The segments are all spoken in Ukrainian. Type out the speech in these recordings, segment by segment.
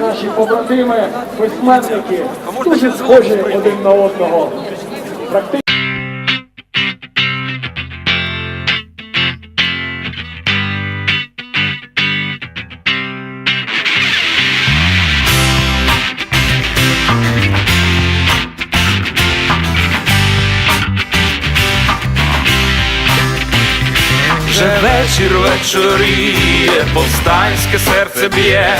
наші побратими, письменники, дуже схожі один на одного. Вже вечір вечоріє, повстанське серце б'є,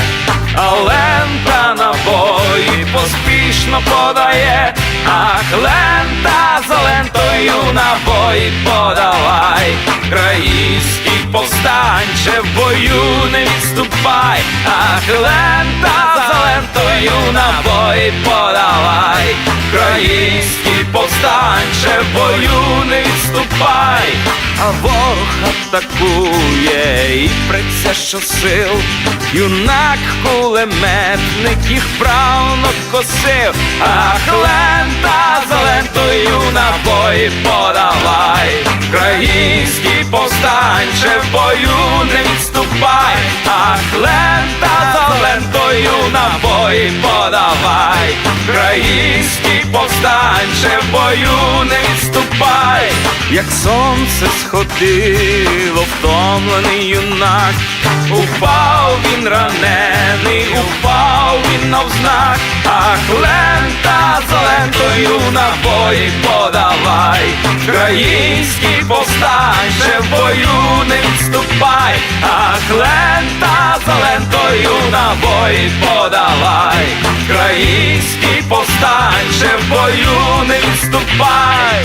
а лента набої поспішно подає, ах, лента за лентою набої подавай, Краївський повстанче в бою не відступай, ах, лента за лентою набої подавай, Краївський повстанче в бою не відступай, а ворог атакує і преться щосил, юнак кулеметник їх правно косив, ах, лента за лентою набої подавай, Український повстанче в бою не відступай, ах, лента за лентою набої подавай, Український повстанче в бою не відступай, як сонце сходило, втомлений юнак, упав він ранений, упав він навзнак, ах, лента за лентою набої подавай, Український повстанче в бою не відступай, ах, лента за лентою набої подавай, Український повстанче в бою не відступай.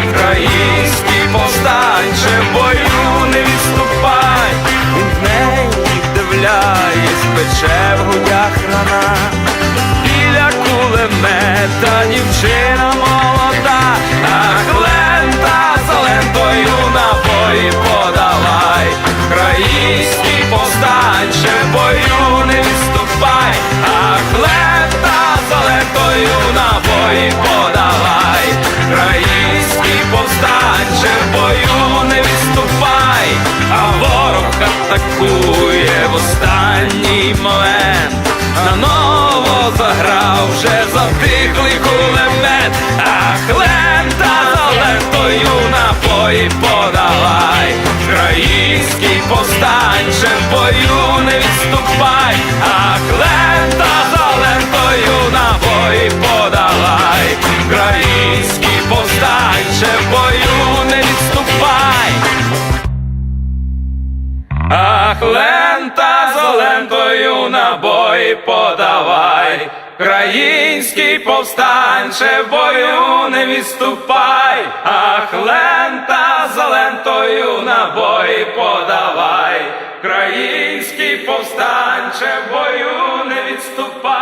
набої подавай, Український повстанче в бою не відступай, а ворог атакує в останній момент. Наново заграв вже затихлий кулемет, ах, лента за лентою набої подавай, Український повстанче в бою не подавай, Український повстанче бою не відступай, ах, лента за лентою набої подавай, Український повстанче бою не відступай.